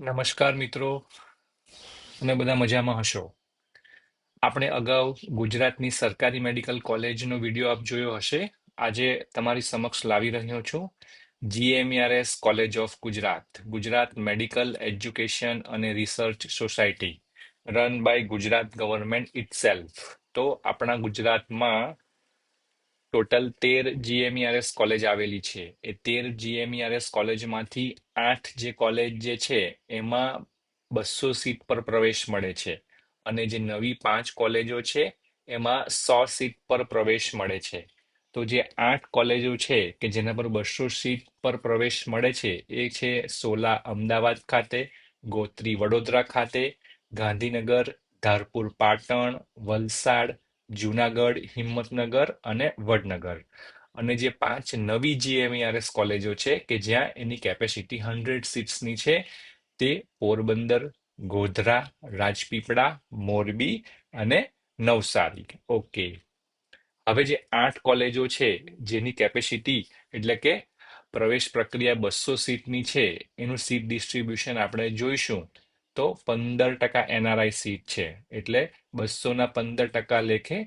નમસ્કાર મિત્રો. તમે બધા મજામાં હશો? આપણે અગાઉ ગુજરાતની સરકારી મેડિકલ કોલેજનો વીડિયો આપ જોયો હશે. આજે તમારી સમક્ષ લાવી રહ્યો છું. GMRS college of Gujarat Gujarat medical education અને research society, run by Gujarat government itself. તો આપણા ગુજરાતમાં ટોટલ તેર જીએમઈઆરએસ કોલેજ આવેલી છે. એ તેર જીએમઈઆરએસ કોલેજમાંથી આઠ જે કોલેજ જે છે, એમાં બસો સીટ પર પ્રવેશ મળે છે. અને જે નવી પાંચ કોલેજો છે, એમાં સો સીટ પર પ્રવેશ મળે છે. તો જે આઠ કોલેજો છે, કે જેના પર બસો સીટ પર પ્રવેશ મળે છે, એ છે સોલા અમદાવાદ ખાતે, ગોત્રી વડોદરા ખાતે, ગાંધીનગર, ધારપુર પાટણ, વલસાડ જુનાગઢ, હિંમતનગર અને વડનગર. અને જે પાંચ નવી જીએમઈઆરએસ કોલેજો છે કે જ્યાં એની કેપેસિટી હંડ્રેડ સીટ્સની છે, તે પોરબંદર, ગોધરા, રાજપીપળા, મોરબી અને નવસારી. ઓકે હવે જે આઠ કોલેજો છે, જેની કેપેસિટી એટલે કે પ્રવેશ પ્રક્રિયા બસો સીટની છે, એનું સીટ ડિસ્ટ્રીબ્યુશન આપણે જોઈશું. તો પંદર ટકા એનઆરઆઈ સીટ છે. એટલે બસોના પંદર ટકા લેખે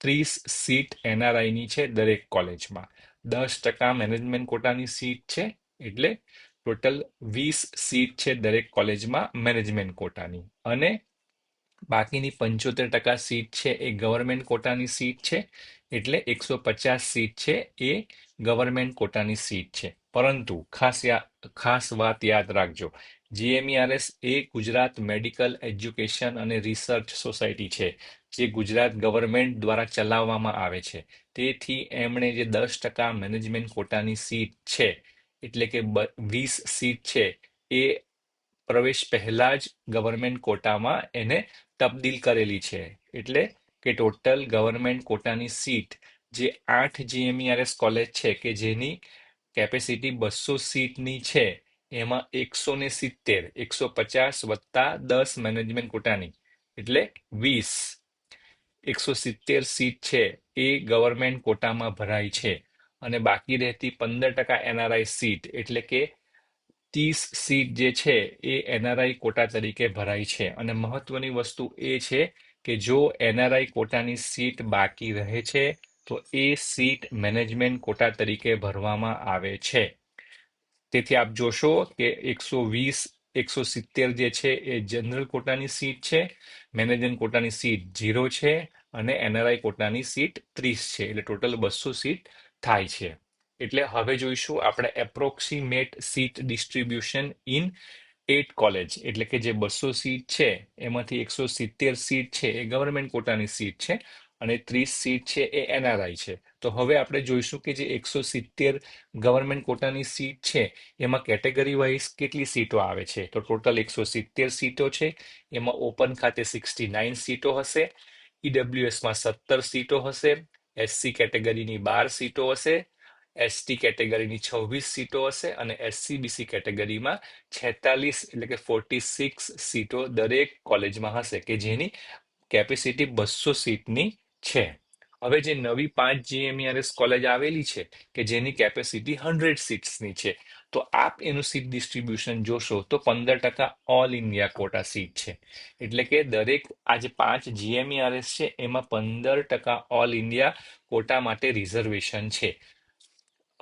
ત્રીસ સીટ એનઆરઆઈની છે દરેક કોલેજમાં દસ ટકા મેનેજમેન્ટ કોટાની સીટ છે. એટલે ટોટલ વીસ સીટ છે દરેક કોલેજમાં મેનેજમેન્ટ કોટાની અને બાકીની પંચોતેર ટકા સીટ છે એ ગવર્મેન્ટ કોટાની સીટ છે. એટલે એકસો પચાસ સીટ છે એ ગવર્મેન્ટ કોટાની સીટ છે. પરંતુ ખાસ ખાસ વાત યાદ રાખજો. જીએમઈઆરએસ એ ગુજરાત મેડિકલ એજ્યુકેશન અને રિસર્ચ સોસાયટી છે, જે ગુજરાત ગવર્મેન્ટ દ્વારા ચલાવવામાં આવે છે. તેથી એમણે જે દસ ટકા મેનેજમેન્ટ કોટાની સીટ છે, એટલે કે વીસ સીટ છે, એ પ્રવેશ પહેલા જ ગવર્મેન્ટ કોટામાં એને તબદીલ કરેલી છે. એટલે કે ટોટલ ગવર્મેન્ટ કોટાની સીટ જે આઠ જીએમઈઆરએસ કોલેજ છે, કે જેની કેપેસિટી બસો સીટની છે એમાં એકસો ને સિત્તેર, એકસો પચાસ વત્તા દસ મેનેજમેન્ટ કોટાની, એટલે વીસ. એકસો સિત્તેર સીટ છે, એ ગવર્મેન્ટ કોટામાં ભરાય છે. અને બાકી રહેતી પંદર ટકા એનઆરઆઈ સીટ, એટલે કે ત્રીસ સીટ જે છે, એ એનઆરઆઈ કોટા તરીકે ભરાય છે. અને મહત્વની વસ્તુ એ છે કે જો એનઆરઆઈ કોટાની સીટ બાકી રહે છે, તો એ સીટ મેનેજમેન્ટ કોટા તરીકે ભરવામાં આવે છે. તેથી આપ જોશો કે એકસો વીસ, એકસો સિત્તેર જે છે એ જનરલ કોટાની સીટ છે મેનેજમેન્ટ કોટાની સીટ ઝીરો છે અને એનઆરઆઈ કોટાની સીટ ત્રીસ છે. એટલે ટોટલ બસો સીટ થાય છે. એટલે હવે જોઈશું આપણે approximate seat distribution in at college. એટલે કે જે બસો સીટ છે, એમાંથી એકસો સિત્તેર સીટ છે એ ગવર્મેન્ટ કોટાની સીટ છે. અને ત્રીસ સીટ છે એ એનઆરઆઈ છે. તો હવે આપણે જોઈશું કે જે એકસો સિત્તેર ગવર્મેન્ટ કોટાની સીટ છે, એમાં કેટેગરી વાઇઝ કેટલી સીટો આવે છે? તો ટોટલ એકસો સિત્તેર સીટો છે, એમાં ઓપન ખાતે સિક્સટી નાઇન સીટો હશે, ઈડબ્લ્યુએસમાં સત્તર સીટો હશે, એસસી કેટેગરીની બાર સીટો હશે, એસટી કેટેગરીની છવ્વીસ સીટો હશે અને એસસીબીસી કેટેગરીમાં છેતાલીસ એટલે કે ફોર્ટી સિક્સ સીટો દરેક કોલેજમાં હશે, કે જેની કેપેસિટી બસો સીટની છે. હવે જે નવી પાંચ જીએમઈઆરએસ કોલેજ આવેલી છે, કે જેની કેપેસિટી હંડ્રેડ સીટ્સની છે, તો આપ એનું સીટ ડિસ્ટ્રીબ્યુશન જોશો તો પંદર ટકા ઓલ ઇન્ડિયા કોટા સીટ છે. એટલે કે દરેક આ જે પાંચ જીએમઈઆરએસ છે, એમાં પંદર ટકા ઓલ ઇન્ડિયા કોટા માટે રિઝર્વેશન છે.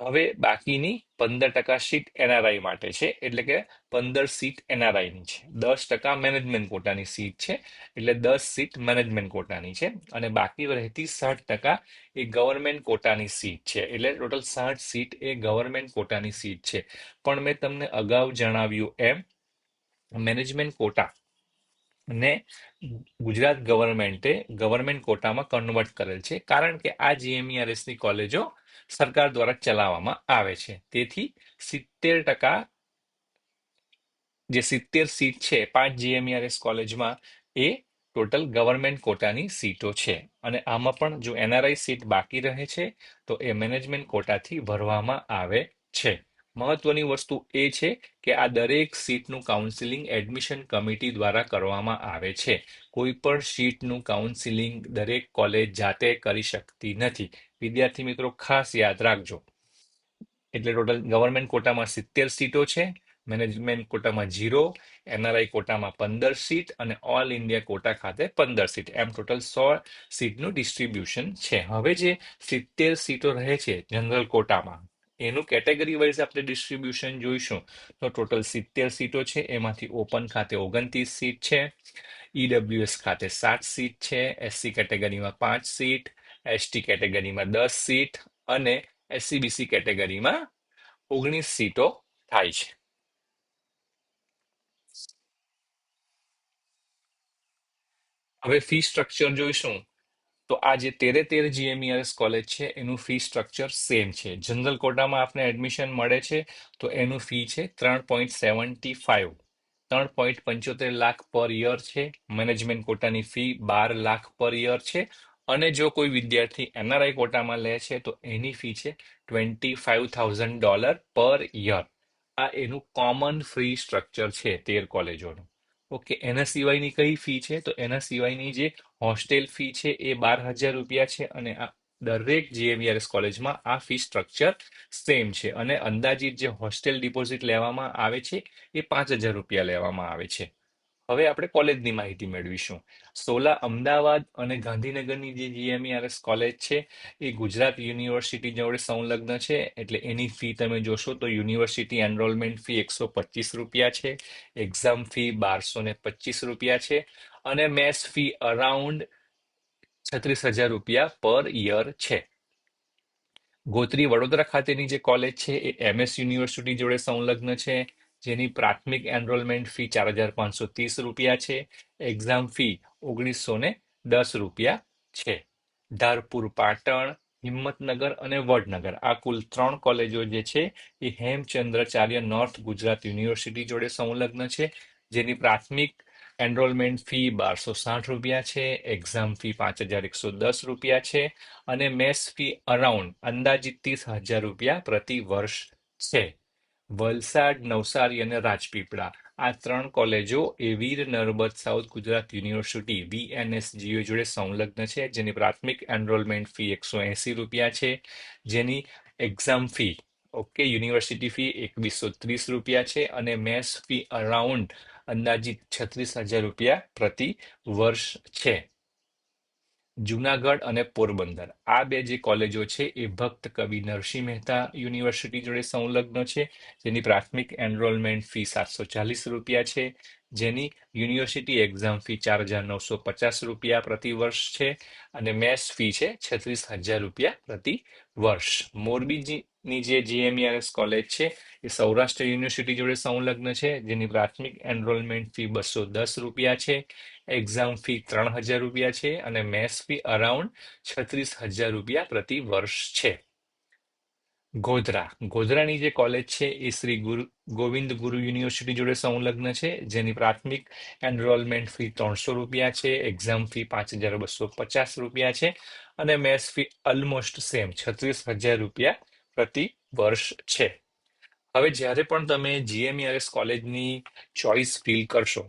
હવે બાકીની પંદર ટકા સીટ એનઆરઆઈ માટે છે. એટલે કે પંદર સીટ એનઆરઆઈની છે. દસ ટકા મેનેજમેન્ટ કોટાની સીટ છે. એટલે દસ સીટ મેનેજમેન્ટ કોટાની છે. અને બાકી રહેતી સાઠ ટકા એ ગવર્મેન્ટ કોટાની સીટ છે. એટલે ટોટલ સાઠ સીટ એ ગવર્મેન્ટ કોટાની સીટ છે. પણ મેં તમને અગાઉ જણાવ્યું એમ, મેનેજમેન્ટ કોટા ને ગુજરાત ગવર્મેન્ટે ગવર્મેન્ટ કોટામાં કન્વર્ટ કરેલ છે. કારણ કે આ જીએમઈઆરએસની કોલેજો સરકાર દ્વારા ચલાવવામાં આવે છે. તેથી સિત્તેર ટકા જે સિત્તેર સીટ છે, પાંચ જીએમઆરએસ કોલેજમાં એ ટોટલ ગવર્મેન્ટ કોટાની સીટો છે. અને આમાં પણ જો એનઆરઆઈ સીટ બાકી રહે છે, તો એ મેનેજમેન્ટ કોટાથી ભરવામાં આવે છે. મહત્વની વસ્તુ એ છે કે આ દરેક સીટનું કાઉન્સિલિંગ એડમિશન કમિટી દ્વારા કરવામાં આવે છે. કોઈ પણ સીટનું કાઉન્સિલિંગ દરેક કોલેજ જાતે કરી શકતી નથી. વિદ્યાર્થી મિત્રો, ખાસ યાદ રાખજો. એટલે ટોટલ ગવર્મેન્ટ કોટામાં સિત્તેર સીટો છે, મેનેજમેન્ટ કોટામાં ઝીરો, એનઆરઆઈ કોટામાં પંદર સીટ અને ઓલ ઇન્ડિયા કોટા ખાતે પંદર સીટ. એમ ટોટલ સો સીટનું ડિસ્ટ્રીબ્યુશન છે. હવે જે સિત્તેર સીટો રહે છે જનરલ કોટામાં એનું કેટેગરી વાઇઝ આપણે ડિસ્ટ્રીબ્યુશન જોઈશું, તો ટોટલ સિત્તેર સીટો છે, એમાંથી ઓપન ખાતે ઓગણત્રીસ સીટ છે ઈડબ્લ્યુએસ ખાતે સાત સીટ છે એસસી કેટેગરીમાં પાંચ સીટ એસટી કેટેગરીમાં દસ સીટ અને એસસીબીસી કેટેગરીમાં ઓગણીસ સીટો થાય છે. હવે ફી સ્ટ્રક્ચર જોઈશું. તો આ જે તેરે તેર જીએમઈઆરએસ કોલેજ છે, એનું ફી સ્ટ્રક્ચર સેમ છે. જનરલ કોટામાં આપને એડમિશન મળે છે, તો એનું ફી છે ત્રણ પોઈન્ટ સેવન્ટી ફાઈવ ત્રણ પોઈન્ટ પંચોતેર લાખ પર યર છે મેનેજમેન્ટ કોટાની ફી બાર લાખ પર યર છે, અને જો કોઈ વિદ્યાર્થી એનઆરઆઈ કોટામાં લે છે, તો એની ફી છે twenty five thousand dollar per year આ એનું કોમન ફી સ્ટ્રક્ચર છે તેર કોલેજોનું ઓકે, એના સિવાયની કઈ ફી છે? તો એના સિવાયની જે હોસ્ટેલ ફી છે એ બાર હજાર રૂપિયા છે અને આ દરેક જીએમઈઆરએસ કોલેજમાં આ ફી સ્ટ્રક્ચર સેમ છે અને અંદાજિત જે હોસ્ટેલ ડિપોઝિટ લેવામાં આવે છે એ પાંચ હજાર રૂપિયા લેવામાં આવે છે. હવે આપણે કોલેજની માહિતી મેળવીશું. સોલા અમદાવાદ અને ગાંધીનગરની જે જીએમઈઆરએસ કોલેજ છે, એ ગુજરાત યુનિવર્સિટી જોડે સંલગ્ન છે, એટલે એની ફી તમે જોશો તો યુનિવર્સિટી એનરોલમેન્ટ ફી એકસો પચીસ રૂપિયા છે, એક્ઝામ ફી બારસો ને પચીસ રૂપિયા છે, અને મેસ ફી અરાઉન્ડ છત્રીસ હજાર રૂપિયા પર યર છે. ગોત્રી વડોદરા ખાતેની જે કોલેજ છે, એ એમએસ યુનિવર્સિટી જોડે સંલગ્ન છે જેની પ્રાથમિક એનરોલમેન્ટ ફી ચાર હજાર પાંચસો ત્રીસ રૂપિયા છે. એક્ઝામ ફી ઓગણીસો ને દસ રૂપિયા છે. ધારપુર, પાટણ, હિંમતનગર અને વડનગર આ કુલ ત્રણ કોલેજો જે છે એ હેમચંદ્રાચાર્ય નોર્થ ગુજરાત યુનિવર્સિટી જોડે સંલગ્ન છે, જેની પ્રાથમિક એનરોલમેન્ટ ફી બારસો સાઠ રૂપિયા છે એક્ઝામ ફી પાંચ હજાર એકસો દસ રૂપિયા છે અને મેસ ફી અરાઉન્ડ અંદાજિત ત્રીસ હજાર રૂપિયા પ્રતિ વર્ષ છે. વલસાડ, નવસારી અને રાજપીપળા. આ ત્રણ કોલેજો એ Veer Narmad south Gujarat university VNSGU જોડે સંલગ્ન છે, જેની પ્રાથમિક એનરોલમેન્ટ ફી એકસો એંસી રૂપિયા છે, જેની exam fee, okay, university fee એકવીસો ત્રીસ રૂપિયા છે, અને મેસ ફી અરાઉન્ડ અંદાજિત છત્રીસ હજાર રૂપિયા પ્રતિ વર્ષ છે. જુનાગઢ અને પોરબંદર. આ બે જે કોલેજો છે, એ ભક્ત કવિ નરસિંહ મહેતા યુનિવર્સિટી જોડે સંલગ્ન છે. જેની પ્રાથમિક એનરોલમેન્ટ ફી સાતસો ચાલીસ રૂપિયા છે. જેની યુનિવર્સિટી એક્ઝામ ફી ચાર હજાર નવસો પચાસ રૂપિયા પ્રતિ વર્ષ છે. અને મેસ ફી છે છત્રીસ હજાર રૂપિયા પ્રતિ વર્ષ. મોરબીની જે જીએમઈઆરએસ કોલેજ છે એ સૌરાષ્ટ્ર યુનિવર્સિટી જોડે સંલગ્ન છે, જેની પ્રાથમિક એનરોલમેન્ટ ફી બસો દસ રૂપિયા છે એક્ઝામ ફી ત્રણ હજાર રૂપિયા છે અને મેસ ફી અરાઉન્ડ છત્રીસ હજાર રૂપિયા પ્રતિ વર્ષ છે. ગોધરા. ગોધરાની જે કોલેજ છે એ શ્રી ગુરુ, ગોવિંદ ગુરુ યુનિવર્સિટી જોડે સંલગ્ન છે, જેની પ્રાથમિક એનરોલમેન્ટ ફી ત્રણસો રૂપિયા છે એક્ઝામ ફી પાંચ હજાર બસો પચાસ રૂપિયા છે અને મેસ ફી ઓલમોસ્ટ સેમ છત્રીસ હજાર રૂપિયા પ્રતિ વર્ષ છે. હવે જ્યારે પણ તમે જીએમઈઆરએસ કોલેજની ચોઇસ ફિલ કરશો,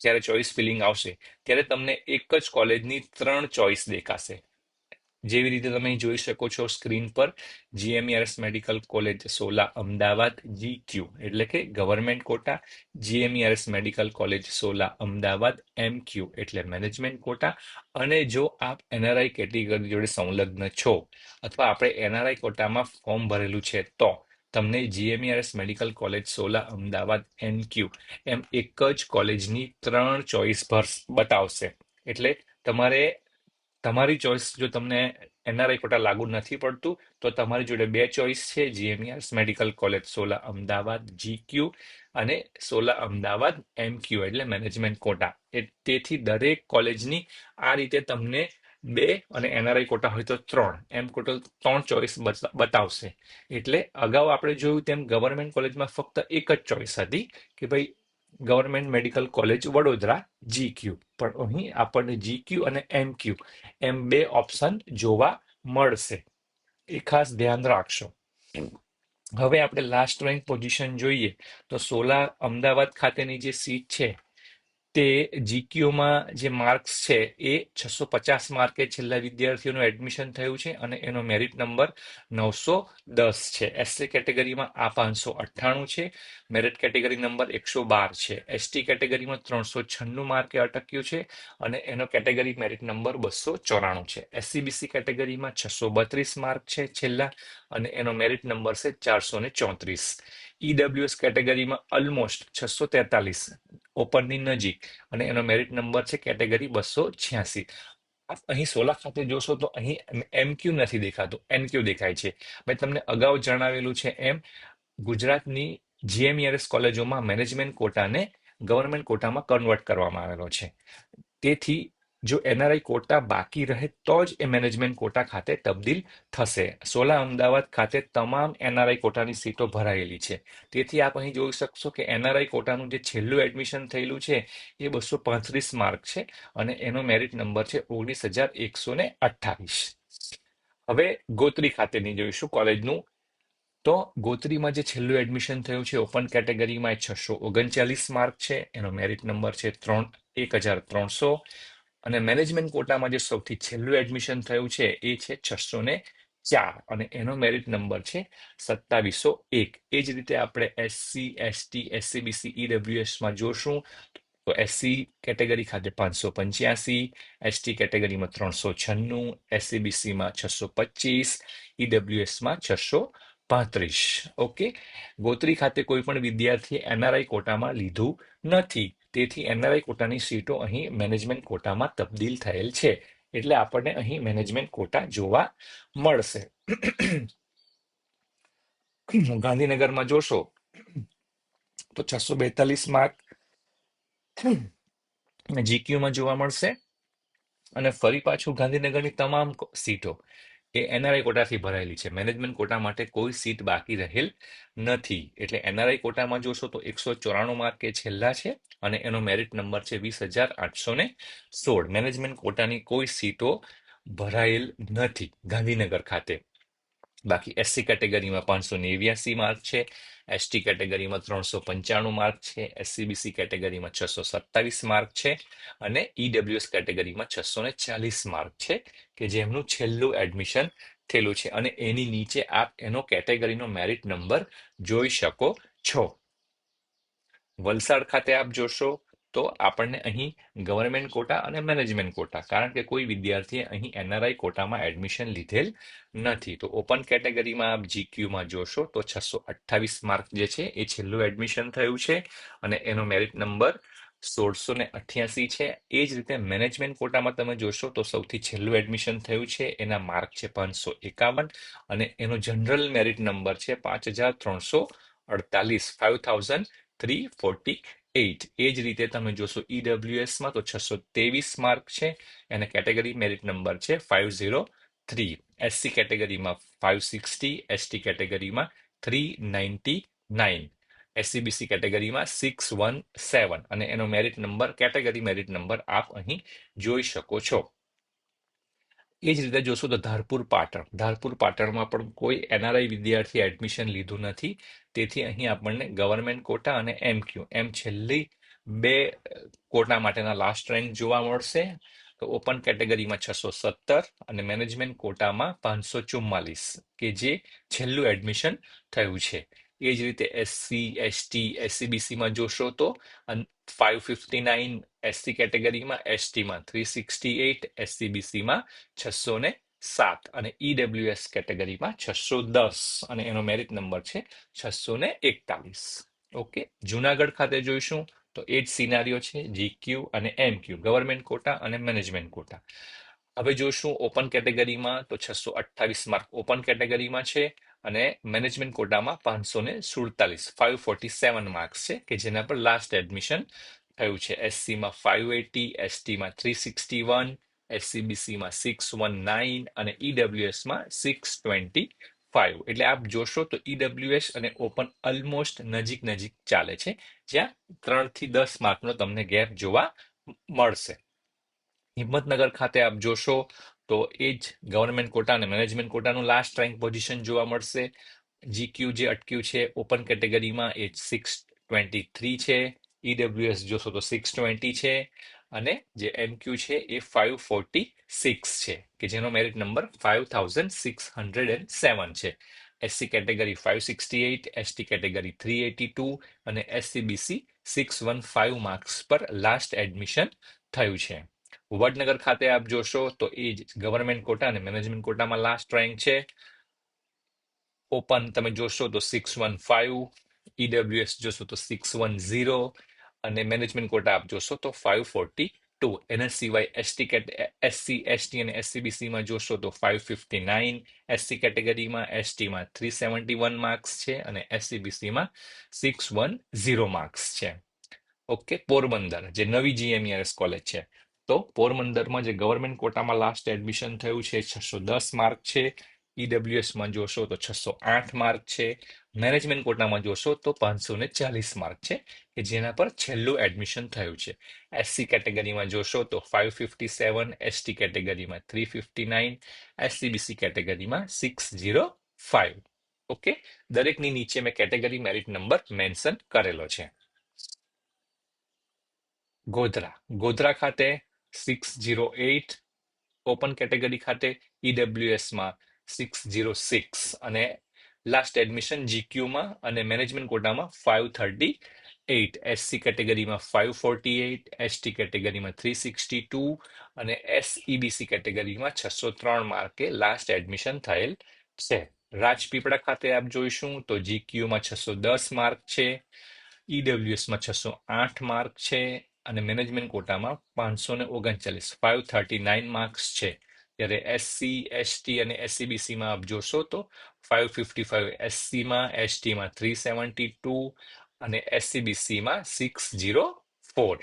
જ્યારે ચોઇસ ફિલિંગ આવશે, ત્યારે તમને એક જ કોલેજની ત્રણ ચોઇસ દેખાશે. જેવી રીતે તમે જોઈ શકો છો સ્ક્રીન પર GMERS medical college Sola, Ahmedabad G Q એટલે કે government quota GMERS medical college Sola, Ahmedabad M Q એટલે મેનેજમેન્ટ કોટા. અને જો આપ એનઆરઆઈ કેટેગરી જોડે સંલગ્ન છો, અથવા આપણે એનઆરઆઈ કોટામાં ફોર્મ ભરેલું છે, તો તમને GMERS medical college Sola Ahmedabad NQ એમ એક જ કોલેજની ત્રણ ચોઇસ ભર બતાવશે. એટલે તમારે, તમારી ચોઇસ જો તમને એનઆરઆઈ કોટા લાગુ નથી પડતું, તો તમારી જોડે બે ચોઇસ છે GMERS medical college Sola Ahmedabad GQ અને સોલા અમદાવાદ એમક્યુ એટલે મેનેજમેન્ટ કોટા તેથી દરેક કોલેજની આ રીતે તમને બે અને એનઆરઆઈ કોટા હોય તો ત્રણ. એમ ટોટલ ત્રણ ચોઇસ બતાવશે. એટલે અગાઉ આપણે જોયું તેમ ગવર્મેન્ટ કોલેજમાં ફક્ત એક જ ચોઇસ હતી કે ભાઈ government medical college Vadodara GQ પણ અહીં આપણને જીક્યુ અને એમક્યુ એમ બે ઓપ્શન જોવા મળશે. એ ખાસ ધ્યાન રાખશો. હવે આપણે લાસ્ટ રેન્ક પોઝિશન જોઈએ. તો સોલા અમદાવાદ ખાતેની જે સીટ છે તે જીક્યુમાં જે માર્ક્સ છે, એ છસો પચાસ માર્કે છેલ્લા વિદ્યાર્થીઓનું એડમિશન થયું છે અને એનો મેરિટ નંબર નવસો દસ છે. એસસી કેટેગરીમાં આ પાંચસો અઠ્ઠાણું છે. મેરિટ કેટેગરી નંબર એકસો બાર છે. એસટી કેટેગરીમાં ત્રણસો છન્નું માર્કે અટક્યું છે અને એનો કેટેગરી મેરિટ નંબર બસો ચોરાણું છે. એસસીબીસી કેટેગરીમાં છસો બત્રીસ માર્ક છે છેલ્લા અને એનો મેરિટ નંબર છે ચારસો ને ચોત્રીસ ઈડબ્લ્યુએસ કેટેગરીમાં ઓલમોસ્ટ છસો તેતાલીસ ઓપનની નજીક. અને એનો મેરિટ નંબર છે કેટેગરી બસો છ્યાસી. અહીં સોલા ખાતે જોશો તો અહીં એમક્યુ નથી દેખાતું. એનક્યુ દેખાય છે. મેં તમને અગાઉ જણાવેલું છે એમ, ગુજરાતની જીએમઈઆરએસ કોલેજોમાં મેનેજમેન્ટ કોટાને ગવર્મેન્ટ કોટામાં કન્વર્ટ કરવામાં આવેલો છે. તેથી જો એનઆરઆઈ કોટા બાકી રહે, તો જ એ મેનેજમેન્ટ કોટા ખાતે તબદીલ થશે. સોલા અમદાવાદ ખાતે તમામ એનઆરઆઈ કોટાની સીટો ભરાયેલી છે. તેથી આપ અહીં જોઈ શકશો કે એનઆરઆઈ કોટાનું જે છેલ્લું એડમિશન થયેલું છે, એ બસો પાંત્રીસ માર્ક છે અને એનો મેરિટ નંબર છે ઓગણીસ હજાર એકસો ને અઠ્ઠાવીસ. હવે ગોત્રી ખાતેની જોઈશું કોલેજનું. તો ગોત્રીમાં જે છેલ્લું એડમિશન થયું છે ઓપન કેટેગરીમાં એ છસો ઓગણચાલીસ માર્ક છે, એનો મેરિટ નંબર છે ત્રણ, એક હજાર ત્રણસો. અને મેનેજમેન્ટ કોટામાં જે સૌથી છેલ્લું એડમિશન થયું છે એ છે છસો ને ચાર. અને એનો મેરિટ નંબર છે સત્તાવીસો એક. એ જ રીતે આપણે એસસી એસટી એસસીબીસી ઈડબ્લ્યુએસમાં જોશું તો એસસી કેટેગરી ખાતે પાંચસો પંચ્યાસી એસટી કેટેગરીમાં ત્રણસો છન્નું એસસીબીસીમાં છસો પચીસ ઈડબ્લ્યુએસમાં છસો પાંત્રીસ. ઓકે? ગોત્રી ખાતે કોઈ પણ વિદ્યાર્થીએ એનઆરઆઈ કોટામાં લીધું નથી. તેથી એનઆરઆઈ કોટાની સીટો અહીં મેનેજમેન્ટ કોટામાં તબદીલ થયેલ છે. એટલે આપણને અહીં મેનેજમેન્ટ કોટા જોવા મળશે. ગાંધીનગરમાં જોશો તો છસો બેતાલીસ માર્ક જીક્યુમાં જોવા મળશે. અને ફરી પાછું ગાંધીનગરની તમામ સીટો. એ એનઆરઆઈ કોટાથી ભરાયેલી છે. મેનેજમેન્ટ કોટા માટે કોઈ સીટ બાકી રહેલ નથી. એટલે એનઆરઆઈ કોટામાં જોશો તો એકસો ચોરાણું માર્ક છેલ્લા છે અને એનો મેરિટ નંબર છે વીસ હજાર આઠસો ને સોળ. મેનેજમેન્ટ કોટાની કોઈ સીટો ભરાયેલ નથી ગાંધીનગર ખાતે. બાકી એસસી કેટેગરીમાં પાંચસો નેવ્યાસી માર્ક છે એસટી કેટેગરીમાં ત્રણસો પંચાણું માર્ક છે એસસીબીસી કેટેગરીમાં છસો સત્તાવીસ માર્ક છે અને ઈડબ્લ્યુએસ કેટેગરીમાં છસો ને ચાલીસ માર્ક છે કે જેમનું છેલ્લું એડમિશન થયેલું છે. અને એની નીચે આપ એનો કેટેગરીનો મેરિટ નંબર જોઈ શકો છો. વલસાડ ખાતે આપ જોશો તો આપણને અહીં ગવર્મેન્ટ કોટા અને મેનેજમેન્ટ કોટા, કારણ કે કોઈ વિદ્યાર્થીએ અહીં એનઆરઆઈ કોટામાં એડમિશન લીધેલ નથી. તો ઓપન કેટેગરીમાં આપ જીક્યુમાં જોશો તો છસો અઠ્ઠાવીસ માર્ક જે છે એ છેલ્લું એડમિશન થયું છે અને એનો મેરિટ નંબર સોળસો ને અઠ્યાસી છે. એ જ રીતે મેનેજમેન્ટ કોટામાં તમે જોશો તો સૌથી છેલ્લું એડમિશન થયું છે, એના માર્ક છે પાંચસો એકાવન અને એનો જનરલ મેરિટ નંબર છે પાંચ હજાર ત્રણસો અડતાલીસ five thousand three forty eight એ જ રીતે તમે જોશો ઈડબ્લ્યુએસમાં તો છસો ત્રેવીસ માર્ક છે અને કેટેગરી મેરિટ નંબર છે ફાઇવ ઝીરો થ્રી. એસસી કેટેગરીમાં ફાઇવ સિક્સટી એસટી કેટેગરીમાં થ્રી નાઇન્ટી નાઇન. એસસીબીસી કેટેગરીમાં સિક્સ વન સેવન. અને એનો merit number, category merit number આપ અહીં જોઈ શકો છો. એ જ રીતે જોશો તો ધારપુર પાટણ. ધારપુર પાટણમાં પણ કોઈ એનઆરઆઈ વિદ્યાર્થી એડમિશન લીધું નથી. તેથી અહીં આપણને ગવર્મેન્ટ કોટા અને એમ ક્યુ એમ છેલ્લી બે કોટા માટેના લાસ્ટ રેન્ક જોવા મળશે. તો ઓપન કેટેગરીમાં છસો સત્તર અને મેનેજમેન્ટ કોટામાં પાંચસો ચુમ્માલીસ, કે જે છેલ્લું એડમિશન થયું છે. એ જ રીતે એસસી એસટી એસસીબીસીમાં જોશો તો ફાઇવ ફિફ્ટી નાઇન એસસી કેટેગરીમાં એસટીમાં થ્રી સિક્સટી એઇટ એસસીબીસીમાં છસો ને સાત અને ઈડબ્લ્યુએસ કેટેગરીમાં છસો દસ અને એનો મેરિટ નંબર છે છસો ને એકતાલીસ. ઓકે, જુનાગઢ ખાતે જોઈશું તો એ જ સિનારીઓ છે જીક્યુ અને એમ ક્યુ ગવર્મેન્ટ કોટા અને મેનેજમેન્ટ કોટા હવે જોઈશું ઓપન કેટેગરીમાં તો છસો અઠ્ઠાવીસ માર્ક ઓપન કેટેગરીમાં છે અને મેનેજમેન્ટ કોટામાં પાંચસો ને સુડતાલીસ ફાઇવ ફોર્ટી સેવન માર્ક્સ છે, કે જેના પર લાસ્ટ એડમિશન થયું છે. એસસીમાં ફાઇવ એટી એસટીમાં થ્રી સિક્સટી વન એસસીબીસીમાં સિક્સ વન નાઇન અને ઈડબ્લ્યુએસમાં સિક્સ ટ્વેન્ટી ફાઇવ એટલે આપ જોશો તો ઈડબ્લ્યુએસ અને ઓપન ઓલમોસ્ટ નજીક નજીક ચાલે છે, જ્યાં ત્રણથી દસ માર્કનો તમને ગેપ જોવા મળશે. હિંમતનગર ખાતે આપ જોશો તો એ જ ગવર્મેન્ટ કોટા અને મેનેજમેન્ટ કોટાનું લાસ્ટ રેન્ક પોઝિશન જોવા મળશે. જીક્યુ જે અટક્યું છે ઓપન કેટેગરીમાં એ સિક્સ ટ્વેન્ટી થ્રી છે. ઈડબ્લ્યુએસ જોશો તો સિક્સ ટ્વેન્ટી છે અને જે એમક્યુ છે એ ફાઇવ ફોર્ટી સિક્સ છે, કે જેનો merit number five thousand six hundred and seven છે. SC category five sixty eight ST category three eighty two અને SCBC six one five marks પર લાસ્ટ એડમિશન થયું છે. વડનગર ખાતે આપ જોશો તો એ જ ગવર્મેન્ટ કોટા અને મેનેજમેન્ટ કોટામાં લાસ્ટ રેન્ક છે. ઓપન તમે જોશો તો સિક્સ વન ફાઇવ ઈડબ્લ્યુએસ જોશો તો સિક્સ વન ઝીરો અને મેનેજમેન્ટ કોટા આપ જોશો તો ફાઇવ ફોર્ટી ટુ એના સિવાય એસટી કેટ એસસી એસટી અને એસસીબીસીમાં જોશો તો ફાઇવ ફિફ્ટી નાઇન એસસી કેટેગરીમાં એસટીમાં થ્રી સેવન્ટી વન માર્ક્સ છે અને એસસીબીસીમાં સિક્સ વન ઝીરો માર્ક્સ છે. ઓકે પોરબંદર, જે નવી જીએમઈઆરએસ કોલેજ છે. તો પોરબંદરમાં જે ગવર્મેન્ટ કોટામાં લાસ્ટ એડમિશન થયું છે, છસો દસ માર્ક છે. ઈડબ્લ્યુએસમાં જોશો તો છસો આઠ માર્ક છે. મેનેજમેન્ટ કોટામાં જોશો તો પાંચસો ને ચાલીસ માર્ક છે, કે જેના પર છેલ્લું એડમિશન થયું છે. એસસી કેટેગરીમાં જોશો તો ફાઇવ ફિફ્ટી સેવન એસટી કેટેગરીમાં થ્રી ફિફ્ટી નાઇન એસસીબીસી કેટેગરીમાં સિક્સ ઝીરો ફાઇવ ઓકે દરેકની નીચે મેં કેટેગરી મેરિટ નંબર મેન્શન કરેલો છે. ગોધરા. ગોધરા ખાતે six zero eight open category ખાતે ઈડબ્લ્યુએસમાં સિક્સ ઝીરો સિક્સ અને લાસ્ટ એડમિશન જીક્યુમાં અને મેનેજમેન્ટ કોટામાં ફાઇવ થર્ટી એઇટ એસસી કેટેગરીમાં ફાઇવ ફોર્ટી એઇટ એસટી કેટેગરીમાં થ્રી સિક્સટી ટુ અને એસઈબીસી કેટેગરીમાં છસો ત્રણ માર્કે લાસ્ટ એડમિશન થયેલ છે. રાજપીપળા ખાતે આપ જોઈશું તો જીક્યુમાં છસો દસ માર્ક છે ઈડબ્લ્યુએસમાં છસો આઠ માર્ક છે અને મેનેજમેન્ટ કોટામાં પાંચસો ને ઓગણચાલીસ ફાઇવ થર્ટી નાઇન માર્ક્સ છે. જ્યારે એસસી એસટી અને એસસીબીસીમાં આપ જોશો તો ફાઇવ ફિફ્ટી ફાઇવ એસસીમાં એસટીમાં થ્રી સેવન્ટી ટુ અને એસસીબીસીમાં સિક્સ ઝીરો ફોર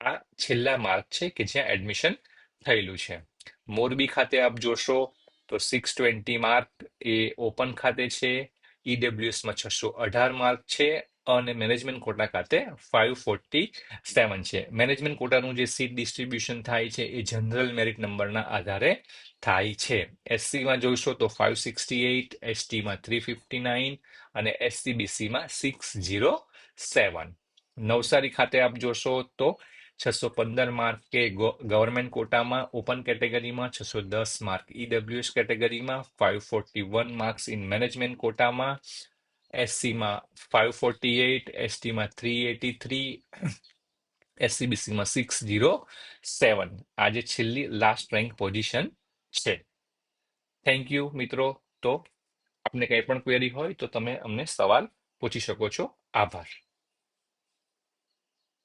આ છેલ્લા માર્ક છે કે જ્યાં એડમિશન થયેલું છે. મોરબી ખાતે આપ જોશો તો સિક્સ ટ્વેન્ટી માર્ક એ ઓપન ખાતે છે. ઈડબ્લ્યુએસમાં છસો અઢાર માર્ક છે. અને મેનેજમેન્ટ કોટા ખાતે ફાઇવ ફોર્ટી સેવન છે. મેનેજમેન્ટ કોટાનું જે સીટ ડિસ્ટ્રીબ્યુશન થાય છે એ જનરલ મેરિટ નંબરના આધારે થાય છે. એસસીમાં જોઈશો તો ફાઇવ સિક્સટી એઇટ એસટીમાં થ્રી ફિફ્ટી નાઇન અને એસસીબીસીમાં સિક્સ ઝીરો સેવન નવસારી ખાતે આપ જોશો તો છસો પંદર માર્ક કે ગવર્મેન્ટ કોટામાં ઓપન કેટેગરીમાં છસો દસ માર્ક. ઈડબ્લ્યુએસ કેટેગરીમાં five forty one marks in management કોટામાં એસસીમાં ફાઇવ ફોર્ટી એઇટ એસટીમાં થ્રી એટી થ્રી એસસીબીસીમાં સિક્સ ઝીરો સેવન આજે છેલ્લી લાસ્ટ રેન્ક પોઝિશન છે. થેન્ક યુ મિત્રો. તો આપને કંઈ પણ ક્વેરી હોય તો તમે અમને સવાલ પૂછી શકો છો. આભાર.